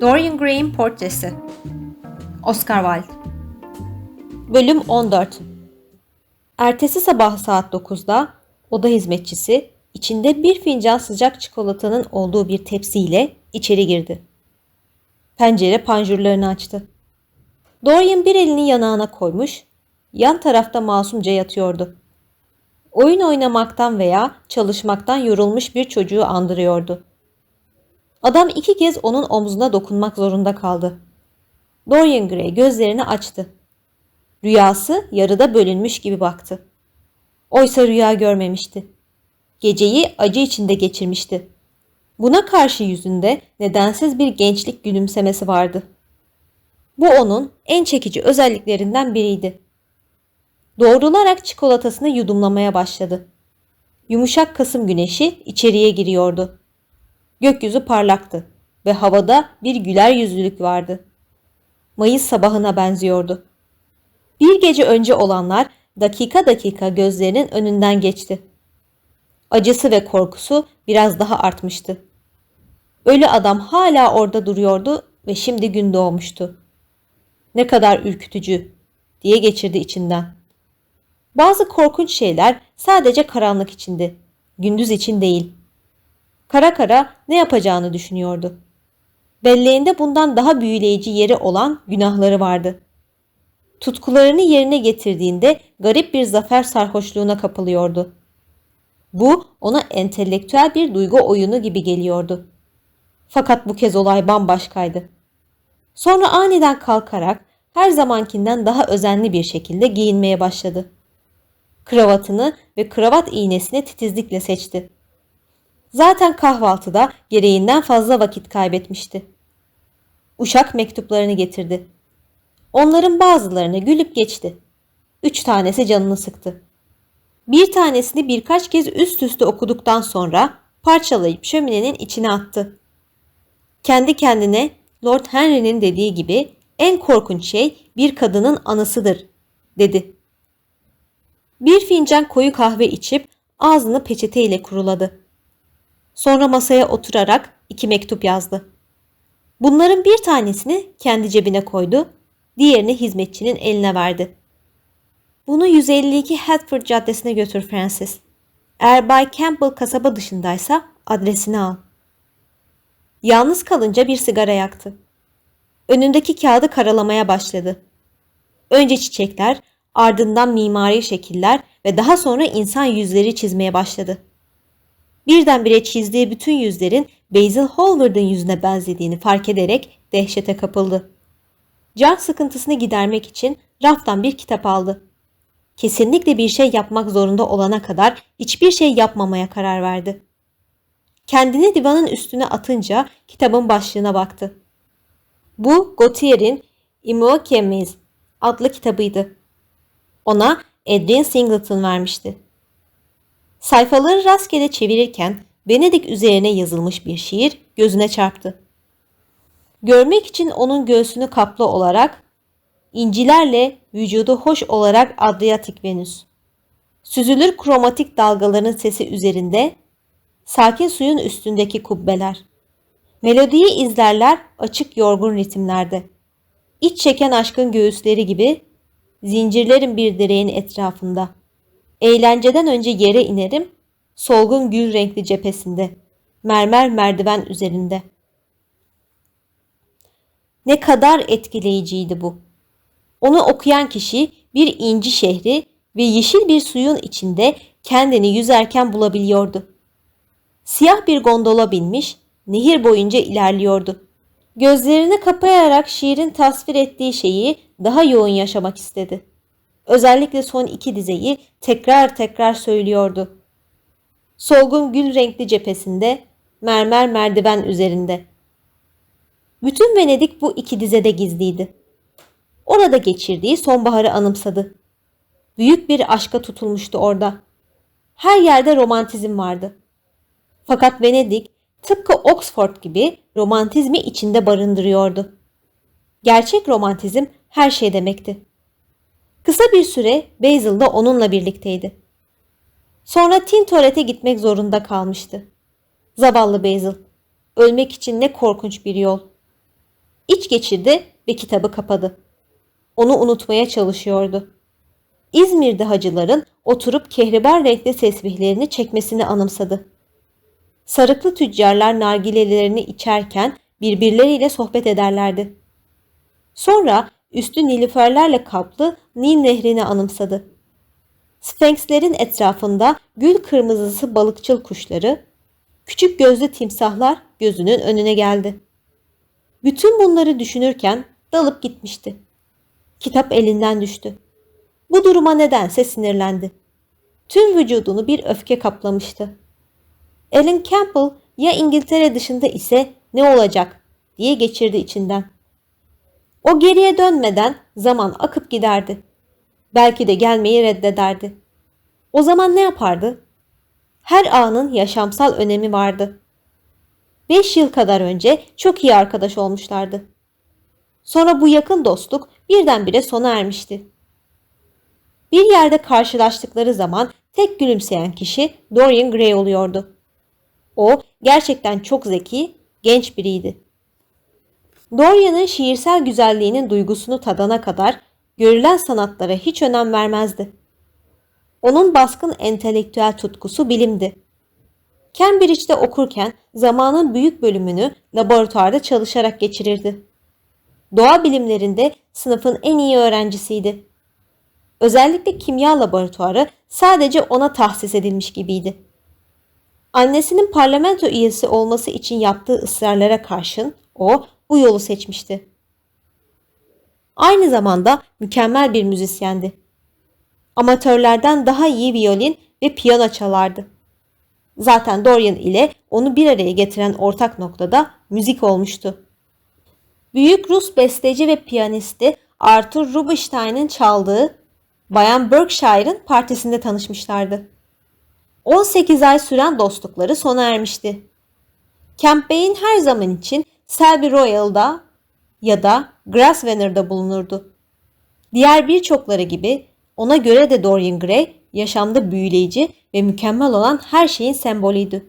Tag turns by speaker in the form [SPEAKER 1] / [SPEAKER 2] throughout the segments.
[SPEAKER 1] Dorian Gray'in Portresi Oscar Wilde Bölüm 14 Ertesi sabah saat 9'da oda hizmetçisi içinde bir fincan sıcak çikolatanın olduğu bir tepsiyle içeri girdi. Pencere panjurlarını açtı. Dorian bir elini yanağına koymuş, yan tarafta masumca yatıyordu. Oyun oynamaktan veya çalışmaktan yorulmuş bir çocuğu andırıyordu. Adam iki kez onun omzuna dokunmak zorunda kaldı. Dorian Gray gözlerini açtı. Rüyası yarıda bölünmüş gibi baktı. Oysa rüya görmemişti. Geceyi acı içinde geçirmişti. Buna karşı yüzünde nedensiz bir gençlik gülümsemesi vardı. Bu onun en çekici özelliklerinden biriydi. Doğrularak çikolatasını yudumlamaya başladı. Yumuşak Kasım güneşi içeriye giriyordu. Gökyüzü parlaktı ve havada bir güler yüzlülük vardı. Mayıs sabahına benziyordu. Bir gece önce olanlar dakika dakika gözlerinin önünden geçti. Acısı ve korkusu biraz daha artmıştı. Ölü adam hala orada duruyordu ve şimdi gün doğmuştu. Ne kadar ürkütücü diye geçirdi içinden. Bazı korkunç şeyler sadece karanlık içindi, gündüz için değil. Kara kara ne yapacağını düşünüyordu. Belleğinde bundan daha büyüleyici yeri olan günahları vardı. Tutkularını yerine getirdiğinde garip bir zafer sarhoşluğuna kapılıyordu. Bu ona entelektüel bir duygu oyunu gibi geliyordu. Fakat bu kez olay bambaşkaydı. Sonra aniden kalkarak her zamankinden daha özenli bir şekilde giyinmeye başladı. Kravatını ve kravat iğnesini titizlikle seçti. Zaten kahvaltıda gereğinden fazla vakit kaybetmişti. Uşak mektuplarını getirdi. Onların bazılarını gülüp geçti. Üç tanesi canını sıktı. Bir tanesini birkaç kez üst üste okuduktan sonra parçalayıp şöminenin içine attı. Kendi kendine Lord Henry'nin dediği gibi en korkunç şey bir kadının anısıdır, dedi. Bir fincan koyu kahve içip ağzını peçeteyle kuruladı. Sonra masaya oturarak iki mektup yazdı. Bunların bir tanesini kendi cebine koydu, diğerini hizmetçinin eline verdi. Bunu 152 Hertford Caddesi'ne götür Francis. Eğer Bay Campbell kasaba dışındaysa adresini al. Yalnız kalınca bir sigara yaktı. Önündeki kağıdı karalamaya başladı. Önce çiçekler, ardından mimari şekiller ve daha sonra insan yüzleri çizmeye başladı. Birdenbire çizdiği bütün yüzlerin Basil Hallward'ın yüzüne benzediğini fark ederek dehşete kapıldı. Can sıkıntısını gidermek için raftan bir kitap aldı. Kesinlikle bir şey yapmak zorunda olana kadar hiçbir şey yapmamaya karar verdi. Kendini divanın üstüne atınca kitabın başlığına baktı. Bu Gautier'in Imokemes adlı kitabıydı. Ona Adrian Singleton vermişti. Sayfaları rastgele çevirirken Venedik üzerine yazılmış bir şiir gözüne çarptı. Görmek için onun göğsünü kaplı olarak incilerle vücudu hoş olarak Adriyatik Venüs. Süzülür kromatik dalgaların sesi üzerinde, sakin suyun üstündeki kubbeler. Melodiyi izlerler açık yorgun ritimlerde. İç çeken aşkın göğüsleri gibi zincirlerin bir direğin etrafında. Eğlenceden önce yere inerim, solgun gül renkli cephesinde, mermer merdiven üzerinde. Ne kadar etkileyiciydi bu. Onu okuyan kişi bir inci şehri ve yeşil bir suyun içinde kendini yüzerken bulabiliyordu. Siyah bir gondola binmiş, nehir boyunca ilerliyordu. Gözlerini kapayarak şiirin tasvir ettiği şeyi daha yoğun yaşamak istedi. Özellikle son iki dizeyi tekrar tekrar söylüyordu. Solgun gül renkli cephesinde, mermer merdiven üzerinde. Bütün Venedik bu iki dizede gizliydi. Orada geçirdiği sonbaharı anımsadı. Büyük bir aşka tutulmuştu orada. Her yerde romantizm vardı. Fakat Venedik tıpkı Oxford gibi romantizmi içinde barındırıyordu. Gerçek romantizm her şey demekti. Kısa bir süre Basil da onunla birlikteydi. Sonra Tintoret'e gitmek zorunda kalmıştı. Zavallı Basil. Ölmek için ne korkunç bir yol. İç geçirdi ve kitabı kapadı. Onu unutmaya çalışıyordu. İzmir'de hacıların oturup kehribar renkli tesbihlerini çekmesini anımsadı. Sarıklı tüccarlar nargilelerini içerken birbirleriyle sohbet ederlerdi. Sonra üstü nilüferlerle kaplı Nil nehrini anımsadı. Sphinxlerin etrafında gül kırmızısı balıkçıl kuşları, küçük gözlü timsahlar gözünün önüne geldi. Bütün bunları düşünürken dalıp gitmişti. Kitap elinden düştü. Bu duruma nedense sinirlendi. Tüm vücudunu bir öfke kaplamıştı. Ellen Campbell ya İngiltere dışında ise ne olacak diye geçirdi içinden. O geriye dönmeden zaman akıp giderdi. Belki de gelmeyi reddederdi. O zaman ne yapardı? Her anın yaşamsal önemi vardı. Beş yıl kadar önce çok iyi arkadaş olmuşlardı. Sonra bu yakın dostluk birdenbire sona ermişti. Bir yerde karşılaştıkları zaman tek gülümseyen kişi Dorian Gray oluyordu. O gerçekten çok zeki, genç biriydi. Dorian'ın şiirsel güzelliğinin duygusunu tadana kadar görülen sanatlara hiç önem vermezdi. Onun baskın entelektüel tutkusu bilimdi. Cambridge'de okurken zamanın büyük bölümünü laboratuvarda çalışarak geçirirdi. Doğa bilimlerinde sınıfın en iyi öğrencisiydi. Özellikle kimya laboratuvarı sadece ona tahsis edilmiş gibiydi. Annesinin parlamento üyesi olması için yaptığı ısrarlara karşın o bu yolu seçmişti. Aynı zamanda mükemmel bir müzisyendi. Amatörlerden daha iyi violin ve piyano çalardı. Zaten Dorian ile onu bir araya getiren ortak noktada müzik olmuştu. Büyük Rus besteci ve piyanisti Arthur Rubinstein'in çaldığı Bayan Berkshire'ın partisinde tanışmışlardı. 18 ay süren dostlukları sona ermişti. Campbell'in her zaman için Selby Royal'da ya da Grosvenor'da bulunurdu. Diğer birçokları gibi ona göre de Dorian Gray yaşamda büyüleyici ve mükemmel olan her şeyin sembolüydü.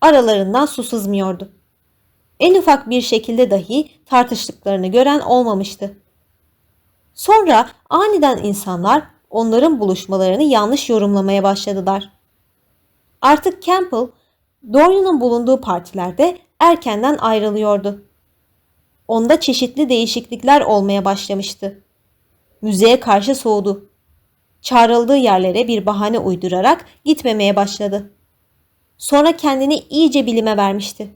[SPEAKER 1] Aralarından su sızmıyordu. En ufak bir şekilde dahi tartıştıklarını gören olmamıştı. Sonra aniden insanlar onların buluşmalarını yanlış yorumlamaya başladılar. Artık Campbell, Dorian'ın bulunduğu partilerde erkenden ayrılıyordu. Onda çeşitli değişiklikler olmaya başlamıştı. Müziğe karşı soğudu. Çağrıldığı yerlere bir bahane uydurarak gitmemeye başladı. Sonra kendini iyice bilime vermişti.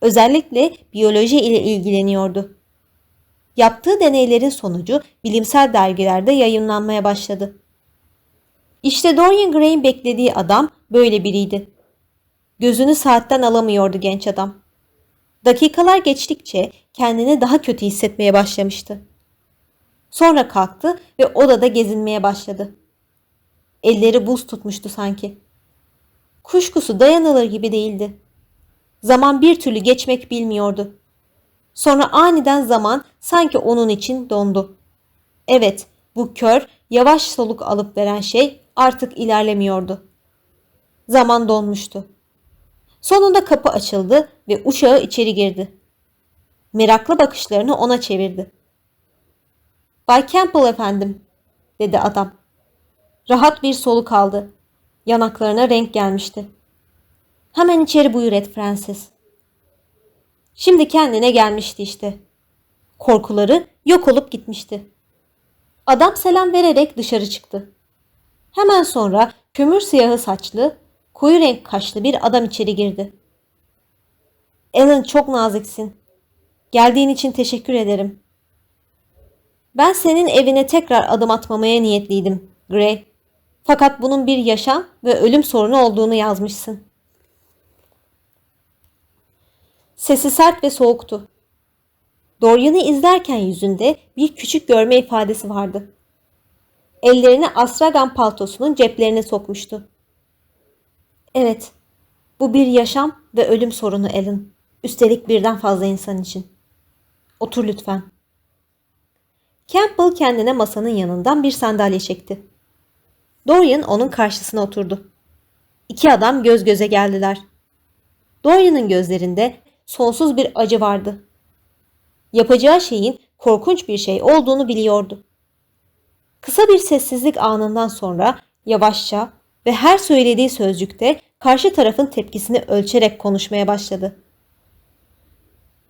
[SPEAKER 1] Özellikle biyoloji ile ilgileniyordu. Yaptığı deneylerin sonucu bilimsel dergilerde yayınlanmaya başladı. İşte Dorian Gray'in beklediği adam böyle biriydi. Gözünü saatten alamıyordu genç adam. Dakikalar geçtikçe kendini daha kötü hissetmeye başlamıştı. Sonra kalktı ve odada gezinmeye başladı. Elleri buz tutmuştu sanki. Kuşkusu dayanılır gibi değildi. Zaman bir türlü geçmek bilmiyordu. Sonra aniden zaman sanki onun için dondu. Evet, bu kör, yavaş soluk alıp veren şey artık ilerlemiyordu. Zaman donmuştu. Sonunda kapı açıldı ve uşağı içeri girdi. Meraklı bakışlarını ona çevirdi. Bay Campbell efendim, dedi adam. Rahat bir soluk aldı. Yanaklarına renk gelmişti. Hemen içeri buyur et Francis. Şimdi kendine gelmişti işte. Korkuları yok olup gitmişti. Adam selam vererek dışarı çıktı. Hemen sonra kömür siyahı saçlı, koyu renk kaşlı bir adam içeri girdi. Alan çok naziksin. Geldiğin için teşekkür ederim. Ben senin evine tekrar adım atmamaya niyetliydim, Gray. Fakat bunun bir yaşam ve ölüm sorunu olduğunu yazmışsın. Sesi sert ve soğuktu. Dorian'ı izlerken yüzünde bir küçük görme ifadesi vardı. Ellerini astragan paltosunun ceplerine sokmuştu. Evet, bu bir yaşam ve ölüm sorunu Alan. Üstelik birden fazla insan için. Otur lütfen. Campbell kendine masanın yanından bir sandalye çekti. Dorian onun karşısına oturdu. İki adam göz göze geldiler. Dorian'ın gözlerinde sonsuz bir acı vardı. Yapacağı şeyin korkunç bir şey olduğunu biliyordu. Kısa bir sessizlik anından sonra yavaşça ve her söylediği sözcükte karşı tarafın tepkisini ölçerek konuşmaya başladı.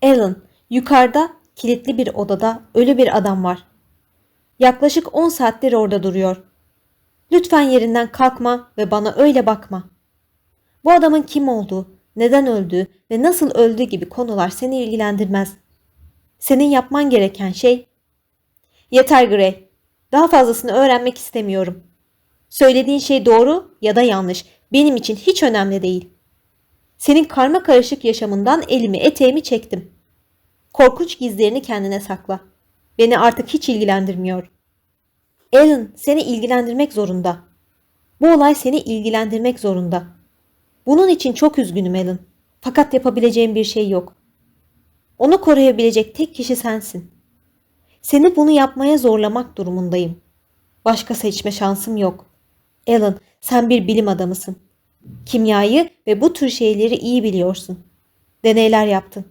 [SPEAKER 1] Alan, yukarıda kilitli bir odada ölü bir adam var. Yaklaşık 10 saattir orada duruyor. Lütfen yerinden kalkma ve bana öyle bakma. Bu adamın kim olduğu, neden öldüğü ve nasıl öldüğü gibi konular seni ilgilendirmez. Senin yapman gereken şey... Yeter Gray. Daha fazlasını öğrenmek istemiyorum. Söylediğin şey doğru ya da yanlış. Benim için hiç önemli değil. Senin karma karışık yaşamından elimi eteğimi çektim. Korkunç gizlerini kendine sakla. Beni artık hiç ilgilendirmiyor. Alan seni ilgilendirmek zorunda. Bu olay seni ilgilendirmek zorunda. Bunun için çok üzgünüm Alan. Fakat yapabileceğim bir şey yok. Onu koruyabilecek tek kişi sensin. Seni bunu yapmaya zorlamak durumundayım. Başka seçme şansım yok. Alan, sen bir bilim adamısın. Kimyayı ve bu tür şeyleri iyi biliyorsun. Deneyler yaptın.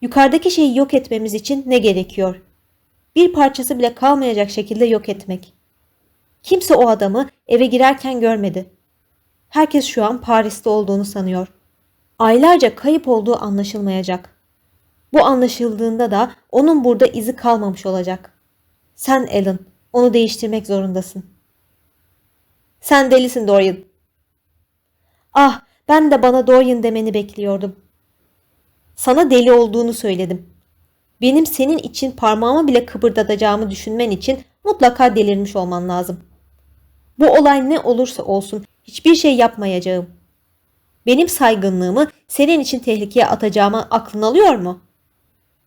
[SPEAKER 1] Yukarıdaki şeyi yok etmemiz için ne gerekiyor? Bir parçası bile kalmayacak şekilde yok etmek. Kimse o adamı eve girerken görmedi. Herkes şu an Paris'te olduğunu sanıyor. Aylarca kayıp olduğu anlaşılmayacak. Bu anlaşıldığında da onun burada izi kalmamış olacak. Sen Alan, onu değiştirmek zorundasın. Sen delisin Dorian. Ah, ben de bana Dorian demeni bekliyordum. Sana deli olduğunu söyledim. Benim senin için parmağımı bile kıpırdatacağımı düşünmen için mutlaka delirmiş olman lazım. Bu olay ne olursa olsun hiçbir şey yapmayacağım. Benim saygınlığımı senin için tehlikeye atacağıma aklın alıyor mu?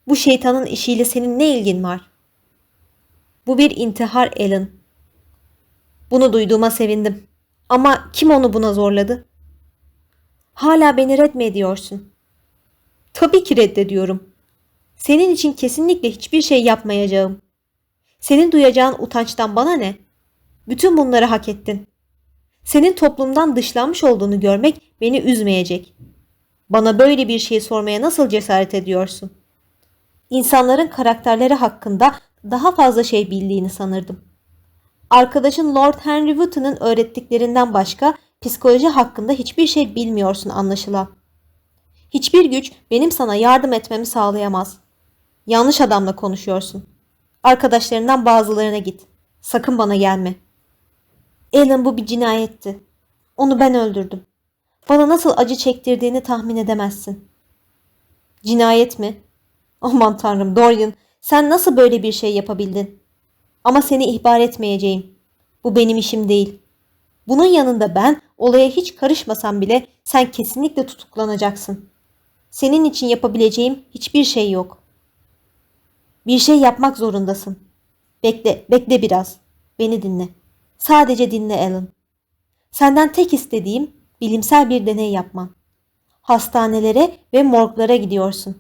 [SPEAKER 1] Bu şeytanın işiyle senin ne ilgin var? Bu bir intihar Alan. Bunu duyduğuma sevindim. Ama kim onu buna zorladı? Hala beni red mi ediyorsun? Tabii ki reddediyorum. Senin için kesinlikle hiçbir şey yapmayacağım. Senin duyacağın utançtan bana ne? Bütün bunları hak ettin. Senin toplumdan dışlanmış olduğunu görmek beni üzmeyecek. Bana böyle bir şey sormaya nasıl cesaret ediyorsun? İnsanların karakterleri hakkında daha fazla şey bildiğini sanırdım. Arkadaşın Lord Henry Wotton'ın öğrettiklerinden başka psikoloji hakkında hiçbir şey bilmiyorsun anlaşılan. Hiçbir güç benim sana yardım etmemi sağlayamaz. Yanlış adamla konuşuyorsun. Arkadaşlarından bazılarına git. Sakın bana gelme. Alan bu bir cinayetti. Onu ben öldürdüm. Bana nasıl acı çektirdiğini tahmin edemezsin. Cinayet mi? Aman tanrım Dorian sen nasıl böyle bir şey yapabildin? Ama seni ihbar etmeyeceğim. Bu benim işim değil. Bunun yanında ben olaya hiç karışmasam bile sen kesinlikle tutuklanacaksın. Senin için yapabileceğim hiçbir şey yok. Bir şey yapmak zorundasın. Bekle, bekle biraz. Beni dinle. Sadece dinle Alan. Senden tek istediğim bilimsel bir deney yapman. Hastanelere ve morglara gidiyorsun.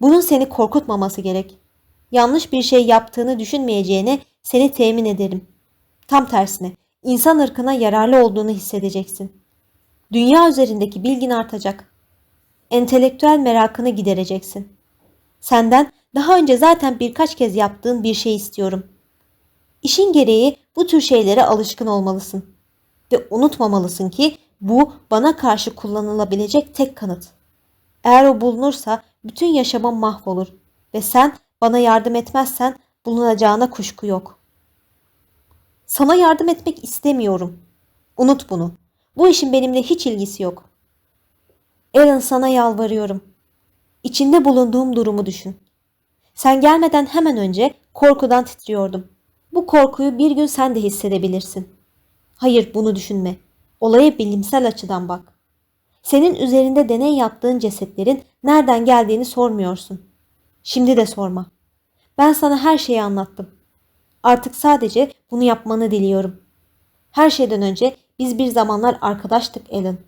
[SPEAKER 1] Bunun seni korkutmaması gerek. Yanlış bir şey yaptığını düşünmeyeceğine seni temin ederim. Tam tersine insan ırkına yararlı olduğunu hissedeceksin. Dünya üzerindeki bilgin artacak. Entelektüel merakını gidereceksin. Senden daha önce zaten birkaç kez yaptığın bir şey istiyorum. İşin gereği bu tür şeylere alışkın olmalısın. Ve unutmamalısın ki bu bana karşı kullanılabilecek tek kanıt. Eğer o bulunursa bütün yaşamım mahvolur ve sen bana yardım etmezsen bulunacağına kuşku yok. Sana yardım etmek istemiyorum. Unut bunu. Bu işin benimle hiç ilgisi yok. Aaron sana yalvarıyorum. İçinde bulunduğum durumu düşün. Sen gelmeden hemen önce korkudan titriyordum. Bu korkuyu bir gün sen de hissedebilirsin. Hayır bunu düşünme. Olaya bilimsel açıdan bak. Senin üzerinde deney yaptığın cesetlerin nereden geldiğini sormuyorsun. Şimdi de sorma. Ben sana her şeyi anlattım. Artık sadece bunu yapmanı diliyorum. Her şeyden önce biz bir zamanlar arkadaştık Alan.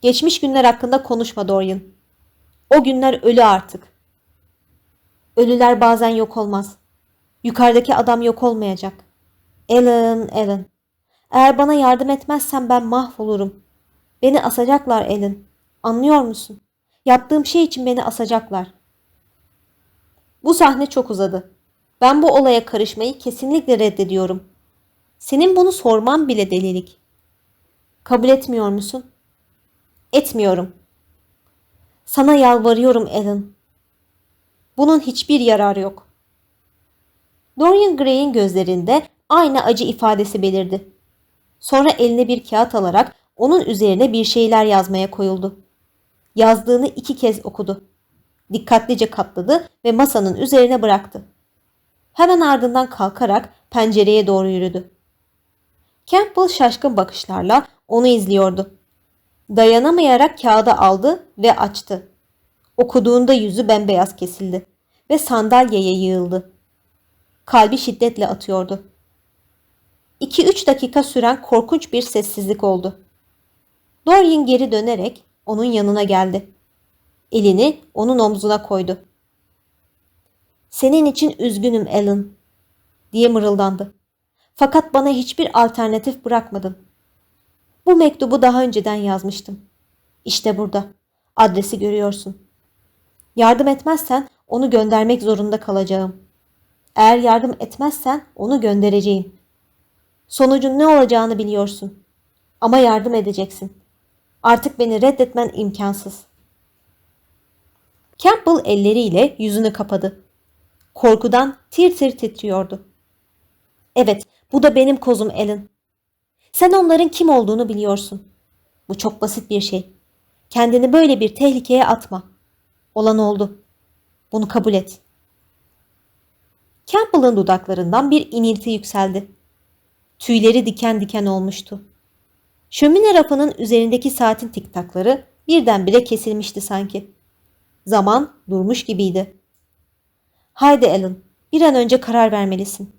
[SPEAKER 1] Geçmiş günler hakkında konuşma Dorian. O günler ölü artık. Ölüler bazen yok olmaz. Yukarıdaki adam yok olmayacak. Alan, Alan. Eğer bana yardım etmezsen ben mahvolurum. Beni asacaklar Alan. Anlıyor musun? Yaptığım şey için beni asacaklar. Bu sahne çok uzadı. Ben bu olaya karışmayı kesinlikle reddediyorum. Senin bunu sorman bile delilik. Kabul etmiyor musun? Etmiyorum. Sana yalvarıyorum Alan. Bunun hiçbir yararı yok. Dorian Gray'in gözlerinde aynı acı ifadesi belirdi. Sonra eline bir kağıt alarak onun üzerine bir şeyler yazmaya koyuldu. Yazdığını iki kez okudu. Dikkatlice katladı ve masanın üzerine bıraktı. Hemen ardından kalkarak pencereye doğru yürüdü. Campbell şaşkın bakışlarla onu izliyordu. Dayanamayarak kağıdı aldı ve açtı. Okuduğunda yüzü bembeyaz kesildi ve sandalyeye yığıldı. Kalbi şiddetle atıyordu. 2-3 dakika süren korkunç bir sessizlik oldu. Dorian geri dönerek onun yanına geldi. Elini onun omzuna koydu. Senin için üzgünüm Alan, diye mırıldandı. Fakat bana hiçbir alternatif bırakmadın. Bu mektubu daha önceden yazmıştım. İşte burada. Adresi görüyorsun. Yardım etmezsen onu göndermek zorunda kalacağım. Eğer yardım etmezsen onu göndereceğim. Sonucun ne olacağını biliyorsun. Ama yardım edeceksin. Artık beni reddetmen imkansız. Campbell elleriyle yüzünü kapadı. Korkudan tir tir titriyordu. Evet, bu da benim kozum Alan. Sen onların kim olduğunu biliyorsun. Bu çok basit bir şey. Kendini böyle bir tehlikeye atma. Olan oldu. Bunu kabul et. Campbell'ın dudaklarından bir inilti yükseldi. Tüyleri diken diken olmuştu. Şömine rafının üzerindeki saatin tiktakları birdenbire kesilmişti sanki. Zaman durmuş gibiydi. Haydi Alan, bir an önce karar vermelisin.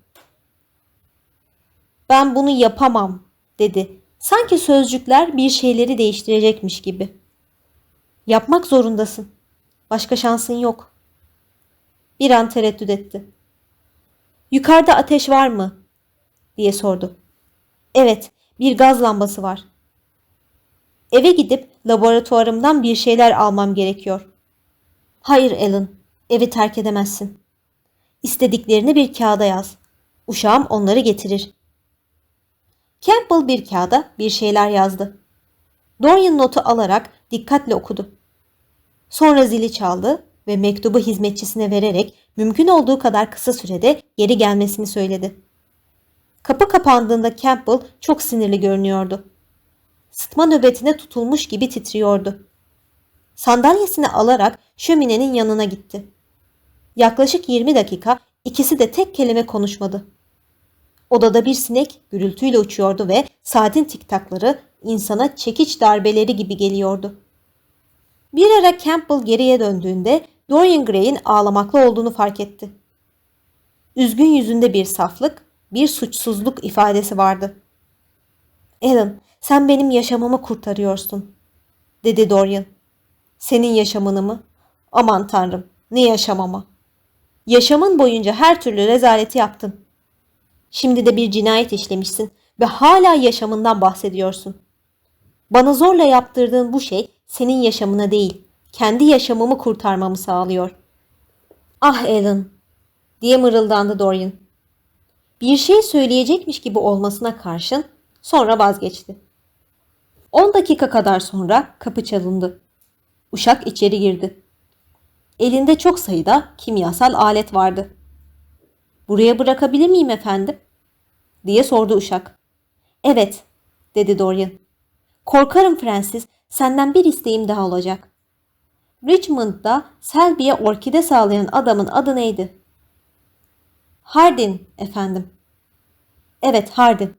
[SPEAKER 1] Ben bunu yapamam, dedi. Sanki sözcükler bir şeyleri değiştirecekmiş gibi. Yapmak zorundasın. Başka şansın yok. Bir an tereddüt etti. Yukarıda ateş var mı? diye sordu. Evet, bir gaz lambası var. Eve gidip laboratuvarımdan bir şeyler almam gerekiyor. Hayır Alan, evi terk edemezsin. İstediklerini bir kağıda yaz. Uşağım onları getirir. Campbell bir kağıda bir şeyler yazdı. Dorian notu alarak dikkatle okudu. Sonra zili çaldı ve mektubu hizmetçisine vererek mümkün olduğu kadar kısa sürede geri gelmesini söyledi. Kapı kapandığında Campbell çok sinirli görünüyordu. Sıtma nöbetine tutulmuş gibi titriyordu. Sandalyesini alarak şöminenin yanına gitti. Yaklaşık 20 dakika ikisi de tek kelime konuşmadı. Odada bir sinek gürültüyle uçuyordu ve saatin tiktakları insana çekiç darbeleri gibi geliyordu. Bir ara Campbell geriye döndüğünde Dorian Gray'in ağlamaklı olduğunu fark etti. Üzgün yüzünde bir saflık, bir suçsuzluk ifadesi vardı. Alan, sen benim yaşamımı kurtarıyorsun, dedi Dorian. Senin yaşamını mı? Aman tanrım, ne yaşamama. Yaşamın boyunca her türlü rezaleti yaptın. Şimdi de bir cinayet işlemişsin ve hala yaşamından bahsediyorsun. Bana zorla yaptırdığın bu şey senin yaşamına değil, kendi yaşamımı kurtarmamı sağlıyor. Ah Alan, diye mırıldandı Dorian. Bir şey söyleyecekmiş gibi olmasına karşın sonra vazgeçti. 10 dakika kadar sonra kapı çalındı. Uşak içeri girdi. Elinde çok sayıda kimyasal alet vardı. Buraya bırakabilir miyim efendim? diye sordu uşak. Evet, dedi Dorian. Korkarım Francis, senden bir isteğim daha olacak. Richmond'da Selby'ye orkide sağlayan adamın adı neydi? Hardin efendim. Evet Hardin.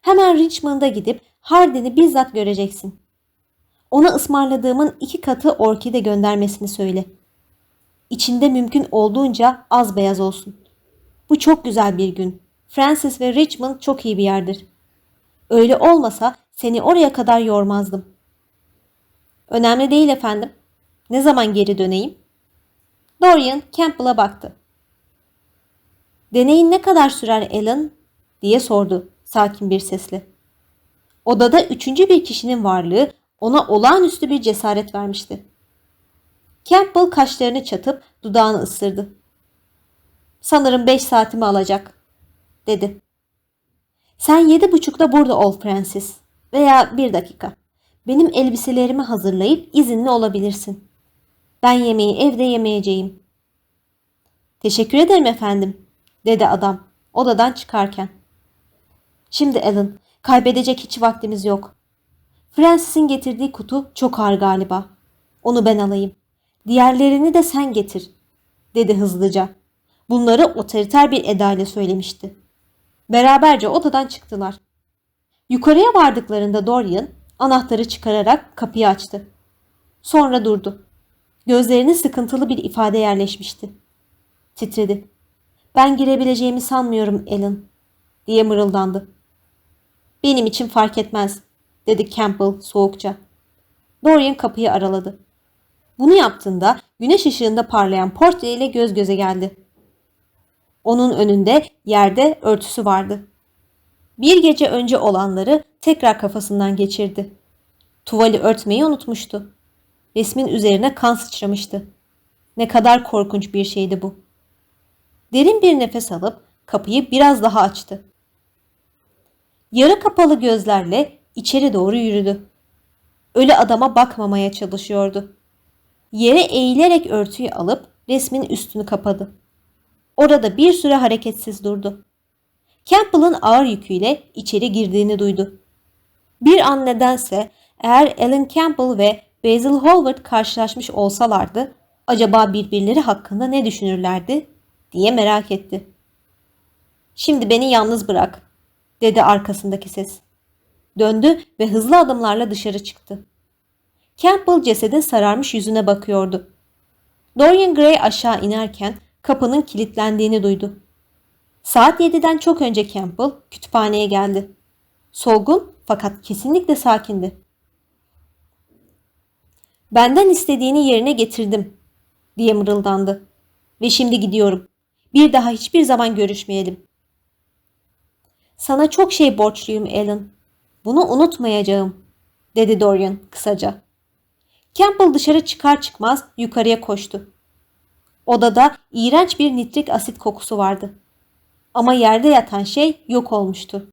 [SPEAKER 1] Hemen Richmond'a gidip Hardin'i bizzat göreceksin. Ona ısmarladığımın iki katı orkide göndermesini söyle. İçinde mümkün olduğunca az beyaz olsun. Bu çok güzel bir gün. Francis ve Richmond çok iyi bir yerdir. Öyle olmasa seni oraya kadar yormazdım. Önemli değil efendim. Ne zaman geri döneyim? Dorian Campbell'a baktı. Deneyin ne kadar sürer Alan? diye sordu sakin bir sesle. Odada üçüncü bir kişinin varlığı ona olağanüstü bir cesaret vermişti. Campbell kaşlarını çatıp dudağını ısırdı. Sanırım beş saatimi alacak, dedi. Sen yedi buçukta burada ol Francis. Veya bir dakika. Benim elbiselerimi hazırlayıp izinli olabilirsin. Ben yemeği evde yemeyeceğim. Teşekkür ederim efendim, dedi adam odadan çıkarken. Şimdi Alan, kaybedecek hiç vaktimiz yok. Francis'in getirdiği kutu çok ağır galiba. Onu ben alayım. Diğerlerini de sen getir, dedi hızlıca. Bunları otoriter bir edayla söylemişti. Beraberce odadan çıktılar. Yukarıya vardıklarında Dorian anahtarı çıkararak kapıyı açtı. Sonra durdu. Gözlerine sıkıntılı bir ifade yerleşmişti. Titredi. Ben girebileceğimi sanmıyorum Alan, diye mırıldandı. Benim için fark etmez, dedi Campbell soğukça. Dorian kapıyı araladı. Bunu yaptığında güneş ışığında parlayan portre ile göz göze geldi. Onun önünde yerde örtüsü vardı. Bir gece önce olanları tekrar kafasından geçirdi. Tuvali örtmeyi unutmuştu. Resmin üzerine kan sıçramıştı. Ne kadar korkunç bir şeydi bu. Derin bir nefes alıp kapıyı biraz daha açtı. Yarı kapalı gözlerle içeri doğru yürüdü. Ölü adama bakmamaya çalışıyordu. Yere eğilerek örtüyü alıp resmin üstünü kapadı. Orada bir süre hareketsiz durdu. Campbell'ın ağır yüküyle içeri girdiğini duydu. Bir an nedense eğer Alan Campbell ve Basil Hallward karşılaşmış olsalardı acaba birbirleri hakkında ne düşünürlerdi diye merak etti. Şimdi beni yalnız bırak dedi arkasındaki ses. Döndü ve hızlı adımlarla dışarı çıktı. Campbell cesedin sararmış yüzüne bakıyordu. Dorian Gray aşağı inerken kapının kilitlendiğini duydu. Saat 7'den çok önce Campbell kütüphaneye geldi. Solgun fakat kesinlikle sakindi. Benden istediğini yerine getirdim diye mırıldandı. Ve şimdi gidiyorum. Bir daha hiçbir zaman görüşmeyelim. Sana çok şey borçluyum Alan. Bunu unutmayacağım, dedi Dorian kısaca. Campbell dışarı çıkar çıkmaz yukarıya koştu. Odada iğrenç bir nitrik asit kokusu vardı. Ama yerde yatan şey yok olmuştu.